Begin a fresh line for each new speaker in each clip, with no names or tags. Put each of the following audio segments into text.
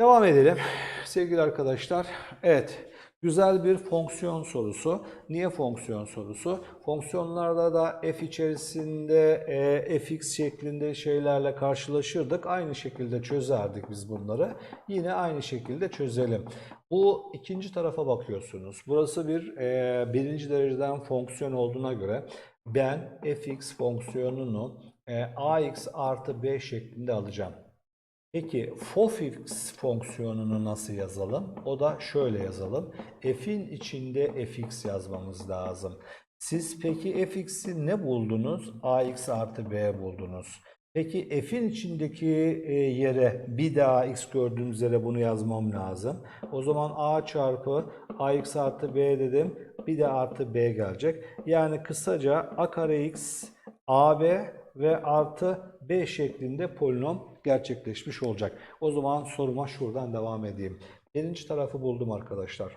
Devam edelim sevgili arkadaşlar. Evet, güzel bir fonksiyon sorusu. Niye fonksiyon sorusu? Fonksiyonlarda da f içerisinde e, fx şeklinde şeylerle karşılaşırdık. Aynı şekilde çözerdik biz bunları. Yine aynı şekilde çözelim. Bu ikinci tarafa bakıyorsunuz. Burası bir e, birinci dereceden fonksiyon olduğuna göre ben fx fonksiyonunu e, ax artı b şeklinde alacağım. Peki fofx fonksiyonunu nasıl yazalım? O da şöyle yazalım. f'in içinde fx yazmamız lazım. Siz peki fx'i ne buldunuz? ax artı b buldunuz. Peki f'in içindeki e, yere bir daha x gördüğümüz yere bunu yazmam lazım. O zaman a çarpı ax artı b dedim. Bir de artı b gelecek. Yani kısaca a kare x ab ve artı b şeklinde polinom gerçekleşmiş olacak. O zaman soruma şuradan devam edeyim. Birinci tarafı buldum arkadaşlar.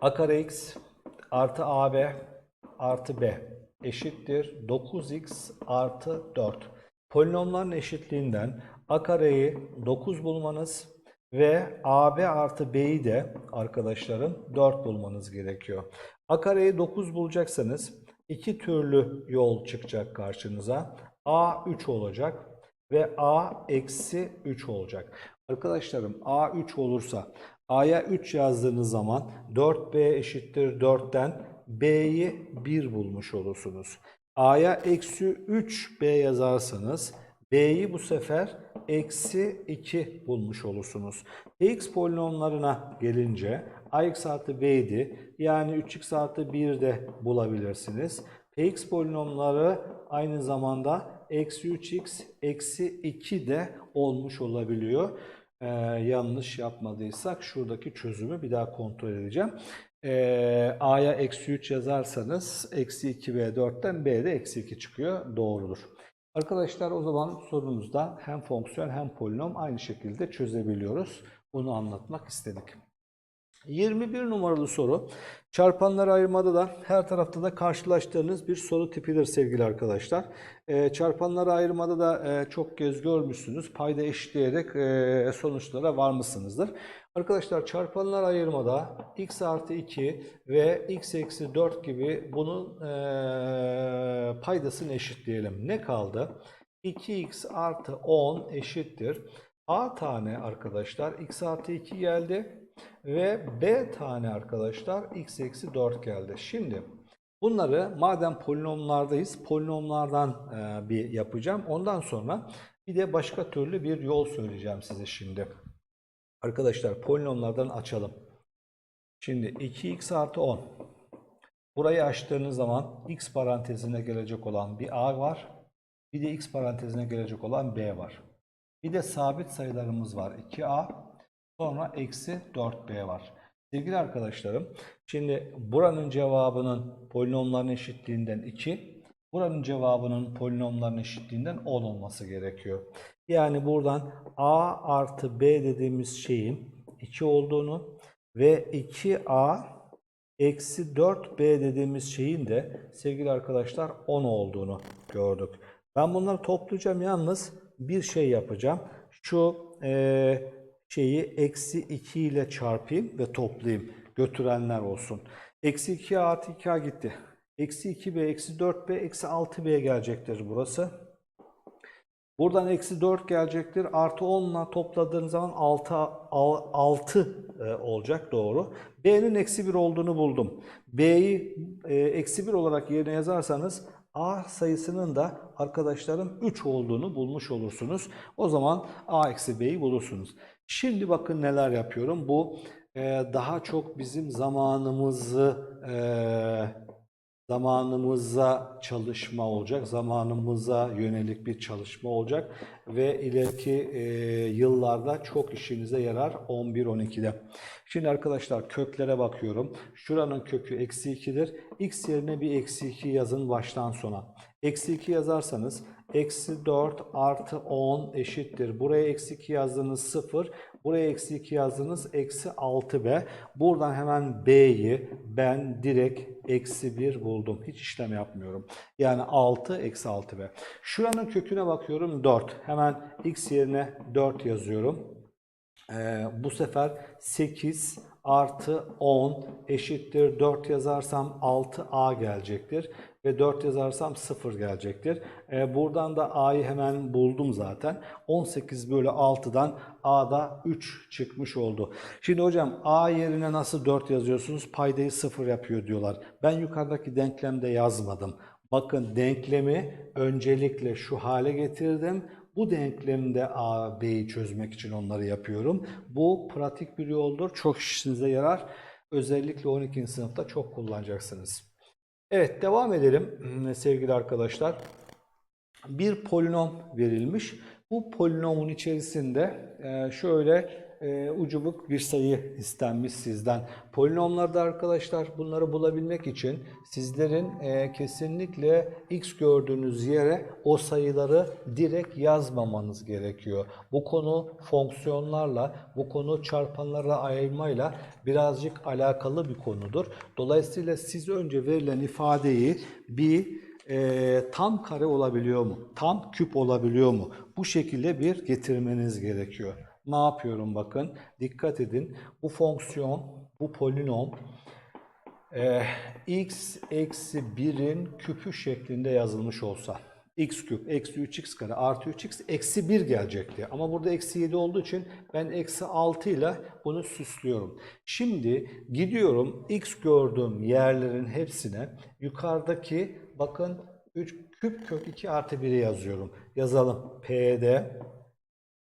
a kare x artı ab artı b eşittir 9x artı 4. Polinomların eşitliğinden a kareyi 9 bulmanız ve ab artı b'yi de arkadaşlarım 4 bulmanız gerekiyor. a kareyi 9 bulacaksanız iki türlü yol çıkacak karşınıza. a 3 olacak ve a eksi 3 olacak. Arkadaşlarım a 3 olursa a'ya 3 yazdığınız zaman 4b eşittir 4'ten b'yi 1 bulmuş olursunuz. a'ya eksi 3b yazarsanız b'yi bu sefer eksi 2 bulmuş olursunuz. x polinomlarına gelince ax artı b'ydi. Yani 3x artı 1 de bulabilirsiniz. px polinomları aynı zamanda eksi 3x eksi 2 de olmuş olabiliyor. Ee, yanlış yapmadıysak şuradaki çözümü bir daha kontrol edeceğim. Ee, A'ya eksi 3 yazarsanız eksi 2b4'ten B'de eksi 2 çıkıyor. Doğrudur. Arkadaşlar o zaman sorumuzda hem fonksiyon hem polinom aynı şekilde çözebiliyoruz. Bunu anlatmak istedik. 21 numaralı soru. Çarpanlar ayırmada da her tarafta da karşılaştığınız bir soru tipidir sevgili arkadaşlar. E, çarpanları ayırmada da e, çok kez görmüşsünüz. Payda eşitleyerek e, sonuçlara varmışsınızdır. Arkadaşlar çarpanlar ayırmada x artı 2 ve x eksi 4 gibi bunun e, paydasını eşitleyelim. Ne kaldı? 2x artı 10 eşittir. A tane arkadaşlar x artı 2 geldi ve b tane arkadaşlar x eksi 4 geldi. Şimdi bunları madem polinomlardayız polinomlardan e, bir yapacağım. Ondan sonra bir de başka türlü bir yol söyleyeceğim size şimdi. Arkadaşlar polinomlardan açalım. Şimdi 2x artı 10. Burayı açtığınız zaman x parantezine gelecek olan bir a var. Bir de x parantezine gelecek olan b var. Bir de sabit sayılarımız var. 2a Sonra eksi 4b var. Sevgili arkadaşlarım, şimdi buranın cevabının polinomların eşitliğinden 2, buranın cevabının polinomların eşitliğinden 10 olması gerekiyor. Yani buradan a artı b dediğimiz şeyin 2 olduğunu ve 2a eksi 4b dediğimiz şeyin de sevgili arkadaşlar 10 olduğunu gördük. Ben bunları toplayacağım yalnız bir şey yapacağım. Şu e, şeyi eksi 2 ile çarpayım ve toplayayım. Götürenler olsun. Eksi 2 artı 2a gitti. Eksi 2b, eksi 4b, eksi 6b gelecektir burası. Buradan eksi 4 gelecektir. Artı 10 ile topladığınız zaman 6, 6 e, olacak doğru. B'nin eksi 1 olduğunu buldum. B'yi e, eksi 1 olarak yerine yazarsanız A sayısının da arkadaşlarım 3 olduğunu bulmuş olursunuz. O zaman A eksi B'yi bulursunuz. Şimdi bakın neler yapıyorum. Bu e, daha çok bizim zamanımızı e, zamanımıza çalışma olacak. Zamanımıza yönelik bir çalışma olacak ve ileriki e, yıllarda çok işinize yarar 11-12'de. Şimdi arkadaşlar köklere bakıyorum. Şuranın kökü eksi 2'dir. X yerine bir eksi 2 yazın baştan sona. Eksi 2 yazarsanız eksi 4 artı 10 eşittir. Buraya eksi 2 yazdığınız 0. Buraya eksi 2 yazdığınız eksi 6b. Buradan hemen b'yi ben direkt eksi 1 buldum. Hiç işlem yapmıyorum. Yani 6 eksi 6b. Şuranın köküne bakıyorum 4. Hemen x yerine 4 yazıyorum. Ee, bu sefer 8 artı 10 eşittir 4 yazarsam 6a gelecektir ve 4 yazarsam 0 gelecektir. Ee, buradan da a'yı hemen buldum zaten. 18 bölü 6'dan a'da 3 çıkmış oldu. Şimdi hocam a yerine nasıl 4 yazıyorsunuz? Paydayı 0 yapıyor diyorlar. Ben yukarıdaki denklemde yazmadım. Bakın denklemi öncelikle şu hale getirdim. Bu denklemde A, B'yi çözmek için onları yapıyorum. Bu pratik bir yoldur. Çok işinize yarar. Özellikle 12. sınıfta çok kullanacaksınız. Evet devam edelim Hmm, sevgili arkadaşlar. Bir polinom verilmiş. Bu polinomun içerisinde e, şöyle e, ucubuk bir sayı istenmiş sizden. Polinomlarda arkadaşlar bunları bulabilmek için sizlerin e, kesinlikle x gördüğünüz yere o sayıları direkt yazmamanız gerekiyor. Bu konu fonksiyonlarla, bu konu çarpanlara ayırmayla birazcık alakalı bir konudur. Dolayısıyla siz önce verilen ifadeyi bir e, tam kare olabiliyor mu? Tam küp olabiliyor mu? Bu şekilde bir getirmeniz gerekiyor. Ne yapıyorum bakın. Dikkat edin. Bu fonksiyon, bu polinom e, x eksi 1'in küpü şeklinde yazılmış olsa x küp eksi 3x kare artı 3x eksi 1 gelecekti. Ama burada eksi 7 olduğu için ben eksi 6 ile bunu süslüyorum. Şimdi gidiyorum x gördüğüm yerlerin hepsine yukarıdaki bakın 3 küp kök 2 artı 1'i yazıyorum. Yazalım. P'de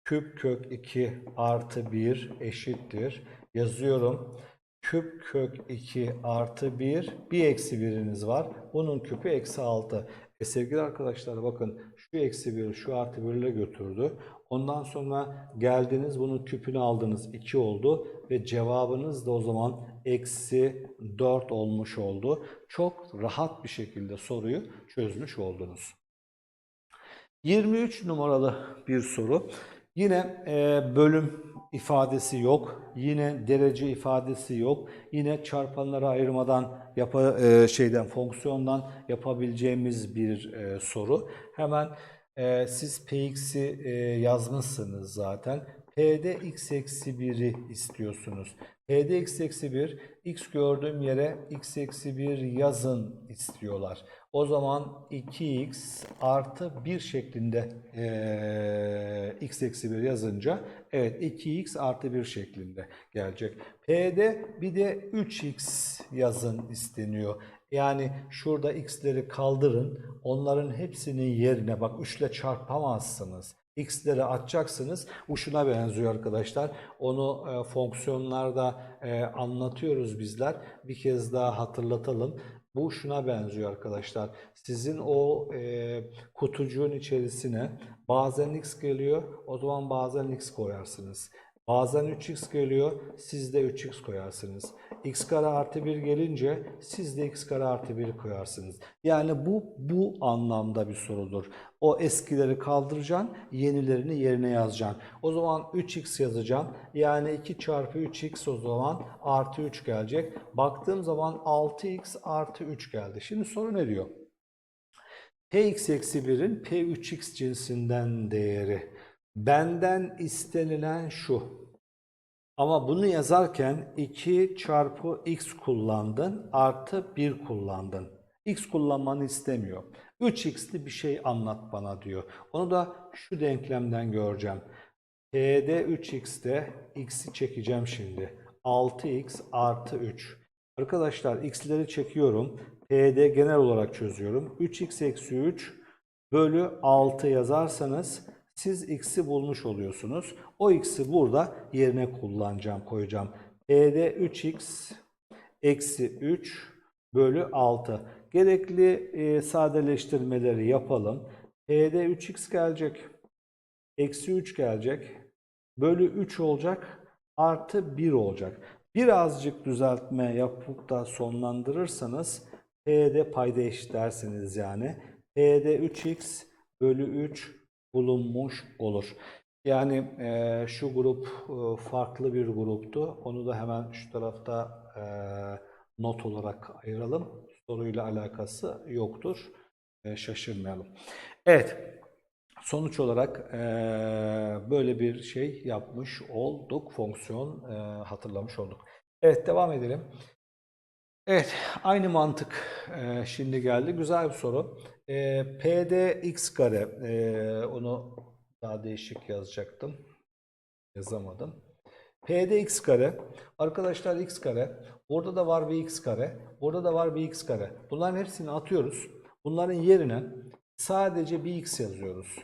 küp kök 2 artı 1 eşittir. Yazıyorum. Küp kök 2 artı 1, bir eksi biriniz var. Bunun küpü eksi 6. E sevgili arkadaşlar bakın şu eksi 1 şu artı 1 ile götürdü. Ondan sonra geldiniz bunun küpünü aldınız 2 oldu ve cevabınız da o zaman eksi 4 olmuş oldu. Çok rahat bir şekilde soruyu çözmüş oldunuz. 23 numaralı bir soru. Yine e, bölüm ifadesi yok. Yine derece ifadesi yok. Yine çarpanları ayırmadan yapa, e, şeyden fonksiyondan yapabileceğimiz bir e, soru. Hemen e, siz px'i e, yazmışsınız zaten. P'de x eksi 1'i istiyorsunuz. P'de x eksi 1, x gördüğüm yere x eksi 1 yazın istiyorlar. O zaman 2x artı 1 şeklinde eee, x eksi 1 yazınca evet 2x artı 1 şeklinde gelecek. P'de bir de 3x yazın isteniyor. Yani şurada x'leri kaldırın. Onların hepsinin yerine bak 3 ile çarpamazsınız. X'leri atacaksınız. Bu şuna benziyor arkadaşlar. Onu e, fonksiyonlarda e, anlatıyoruz bizler. Bir kez daha hatırlatalım. Bu şuna benziyor arkadaşlar. Sizin o e, kutucuğun içerisine bazen x geliyor. O zaman bazen x koyarsınız. Bazen 3x geliyor, siz de 3x koyarsınız. X kare artı 1 gelince siz de x kare artı 1 koyarsınız. Yani bu bu anlamda bir sorudur. O eskileri kaldıracaksın, yenilerini yerine yazacaksın. O zaman 3x yazacaksın. Yani 2 çarpı 3x o zaman artı 3 gelecek. Baktığım zaman 6x artı 3 geldi. Şimdi soru ne diyor? Px eksi 1'in P3x cinsinden değeri. Benden istenilen şu. Ama bunu yazarken 2 çarpı x kullandın artı 1 kullandın. x kullanmanı istemiyor. 3x'li bir şey anlat bana diyor. Onu da şu denklemden göreceğim. P'de 3x'te x'i çekeceğim şimdi. 6x artı 3. Arkadaşlar x'leri çekiyorum. P'de genel olarak çözüyorum. 3x eksi 3 bölü 6 yazarsanız siz x'i bulmuş oluyorsunuz. O x'i burada yerine kullanacağım, koyacağım. P'de 3x eksi 3 bölü 6. Gerekli e, sadeleştirmeleri yapalım. P'de 3x gelecek. Eksi 3 gelecek. Bölü 3 olacak. Artı 1 olacak. Birazcık düzeltme yapıp da sonlandırırsanız P'de payda eşitlersiniz yani. P'de 3x bölü 3 bulunmuş olur. Yani e, şu grup e, farklı bir gruptu. Onu da hemen şu tarafta e, not olarak ayıralım. Soruyla alakası yoktur. E, şaşırmayalım. Evet. Sonuç olarak eee, böyle bir şey yapmış olduk. Fonksiyon eee, hatırlamış olduk. Evet devam edelim. Evet aynı mantık eee, şimdi geldi. Güzel bir soru. Eee PD x kare eee, onu daha değişik yazacaktım. Yazamadım. P'de x kare. Arkadaşlar x kare. Burada da var bir x kare. Burada da var bir x kare. Bunların hepsini atıyoruz. Bunların yerine sadece bir x yazıyoruz.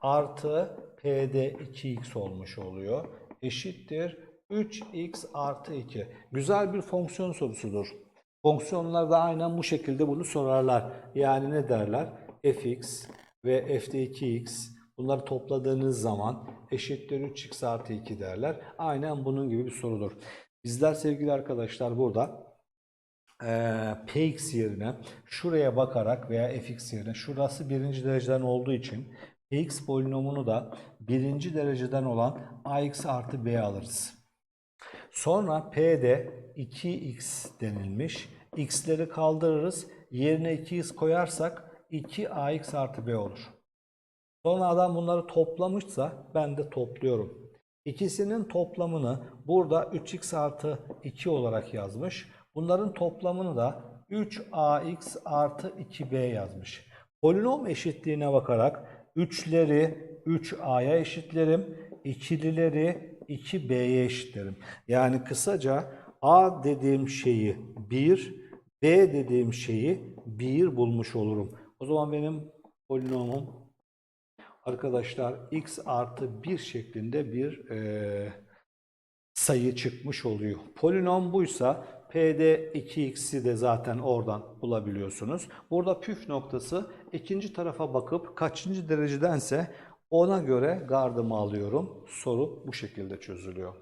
Artı P'de 2x olmuş oluyor. Eşittir 3x artı 2. Güzel bir fonksiyon sorusudur. Fonksiyonlar da aynen bu şekilde bunu sorarlar. Yani ne derler? fx ve f'de 2x bunları topladığınız zaman eşittir 3x artı 2 derler. Aynen bunun gibi bir sorudur. Bizler sevgili arkadaşlar burada eee, px yerine şuraya bakarak veya fx yerine şurası birinci dereceden olduğu için px polinomunu da birinci dereceden olan ax artı b alırız. Sonra P'de 2x denilmiş. X'leri kaldırırız. Yerine 2x koyarsak 2ax artı b olur. Sonra adam bunları toplamışsa ben de topluyorum. İkisinin toplamını burada 3x artı 2 olarak yazmış. Bunların toplamını da 3ax artı 2b yazmış. Polinom eşitliğine bakarak 3'leri 3a'ya eşitlerim. ikilileri 2b'ye eşitlerim. Yani kısaca a dediğim şeyi 1, b dediğim şeyi 1 bulmuş olurum. O zaman benim polinomum arkadaşlar x artı 1 şeklinde bir eee, sayı çıkmış oluyor. Polinom buysa P'de 2x'i de zaten oradan bulabiliyorsunuz. Burada püf noktası ikinci tarafa bakıp kaçıncı derecedense ona göre gardımı alıyorum. Soru bu şekilde çözülüyor.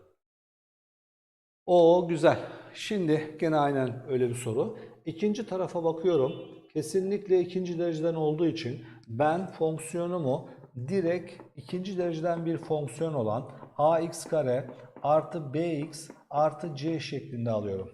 O güzel. Şimdi gene aynen öyle bir soru. İkinci tarafa bakıyorum. Kesinlikle ikinci dereceden olduğu için ben fonksiyonumu direkt ikinci dereceden bir fonksiyon olan ax kare artı bx artı c şeklinde alıyorum.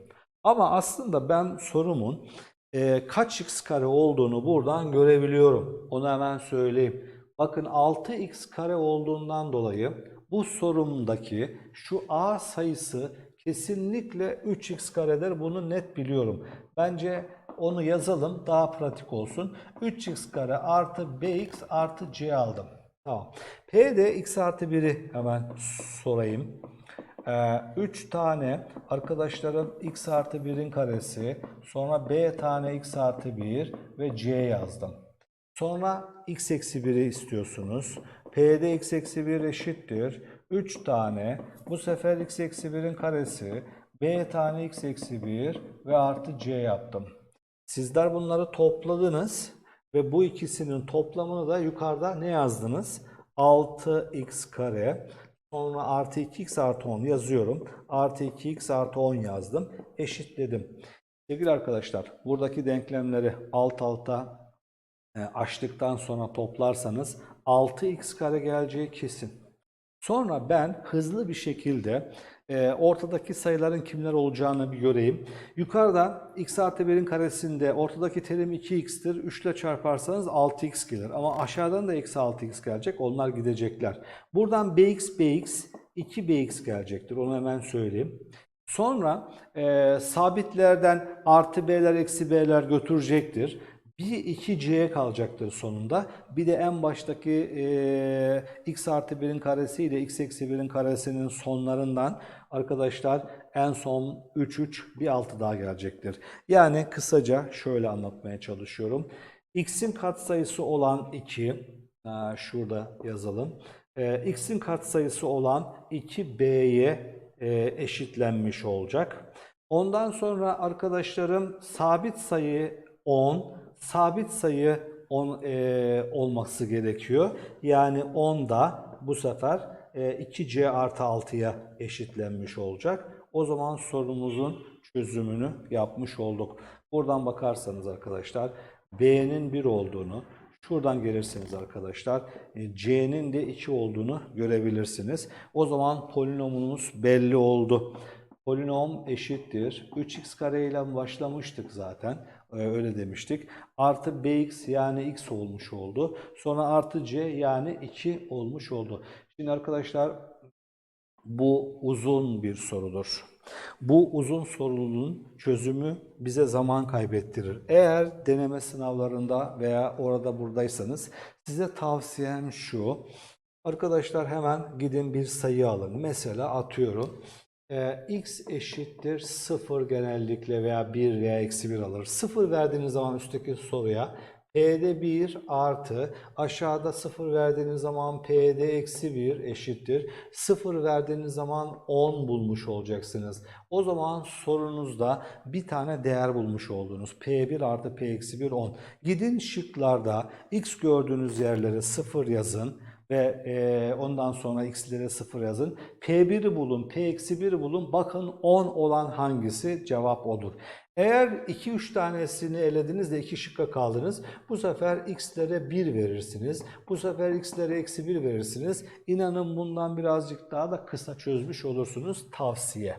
Ama aslında ben sorumun e, kaç x kare olduğunu buradan görebiliyorum. Onu hemen söyleyeyim. Bakın 6x kare olduğundan dolayı bu sorumdaki şu a sayısı kesinlikle 3x karedir. Bunu net biliyorum. Bence onu yazalım daha pratik olsun. 3x kare artı bx artı c aldım. Tamam. P'de x artı 1'i hemen sorayım. 3 tane arkadaşlarım x artı 1'in karesi, sonra b tane x artı 1 ve c yazdım. Sonra x eksi 1'i istiyorsunuz. P'de x eksi 1 eşittir. 3 tane. Bu sefer x eksi 1'in karesi. B tane x eksi 1 ve artı c yaptım. Sizler bunları topladınız ve bu ikisinin toplamını da yukarıda ne yazdınız? 6x kare. Sonra artı 2x artı 10 yazıyorum. Artı 2x artı 10 yazdım. Eşitledim. Sevgili arkadaşlar buradaki denklemleri alt alta e, açtıktan sonra toplarsanız 6x kare geleceği kesin. Sonra ben hızlı bir şekilde e, ortadaki sayıların kimler olacağını bir göreyim. Yukarıda x artı 1'in karesinde ortadaki terim 2x'tir. 3 ile çarparsanız 6x gelir. Ama aşağıdan da eksi 6x gelecek. Onlar gidecekler. Buradan bx, bx, 2bx gelecektir. Onu hemen söyleyeyim. Sonra e, sabitlerden artı b'ler eksi b'ler götürecektir. Bir 2c kalacaktır sonunda. Bir de en baştaki e, x artı 1'in karesi ile x eksi 1'in karesinin sonlarından arkadaşlar en son 3 3 bir altı daha gelecektir. Yani kısaca şöyle anlatmaya çalışıyorum. x'in katsayısı olan 2 ha, şurada yazalım. E, x'in katsayısı olan 2b'ye e, eşitlenmiş olacak. Ondan sonra arkadaşlarım sabit sayı 10 sabit sayı 10 e, olması gerekiyor. Yani 10 da bu sefer e, 2c artı 6'ya eşitlenmiş olacak. O zaman sorumuzun çözümünü yapmış olduk. Buradan bakarsanız arkadaşlar b'nin 1 olduğunu, şuradan gelirseniz arkadaşlar e, c'nin de 2 olduğunu görebilirsiniz. O zaman polinomumuz belli oldu. Polinom eşittir. 3x kare ile başlamıştık zaten. Ee, öyle demiştik. Artı bx yani x olmuş oldu. Sonra artı c yani 2 olmuş oldu. Şimdi arkadaşlar bu uzun bir sorudur. Bu uzun sorunun çözümü bize zaman kaybettirir. Eğer deneme sınavlarında veya orada buradaysanız size tavsiyem şu. Arkadaşlar hemen gidin bir sayı alın. Mesela atıyorum. E, x eşittir 0 genellikle veya 1 veya eksi 1 alır. 0 verdiğiniz zaman üstteki soruya P'de 1 artı aşağıda 0 verdiğiniz zaman P'de eksi 1 eşittir. 0 verdiğiniz zaman 10 bulmuş olacaksınız. O zaman sorunuzda bir tane değer bulmuş oldunuz. P1 artı P eksi 1 10. Gidin şıklarda x gördüğünüz yerlere 0 yazın ve e, ondan sonra x'lere 0 yazın. P1'i bulun, P-1'i bulun. Bakın 10 olan hangisi? Cevap odur. Eğer 2-3 tanesini elediniz de 2 şıkka kaldınız. Bu sefer x'lere 1 verirsiniz. Bu sefer x'lere eksi 1 verirsiniz. İnanın bundan birazcık daha da kısa çözmüş olursunuz. Tavsiye.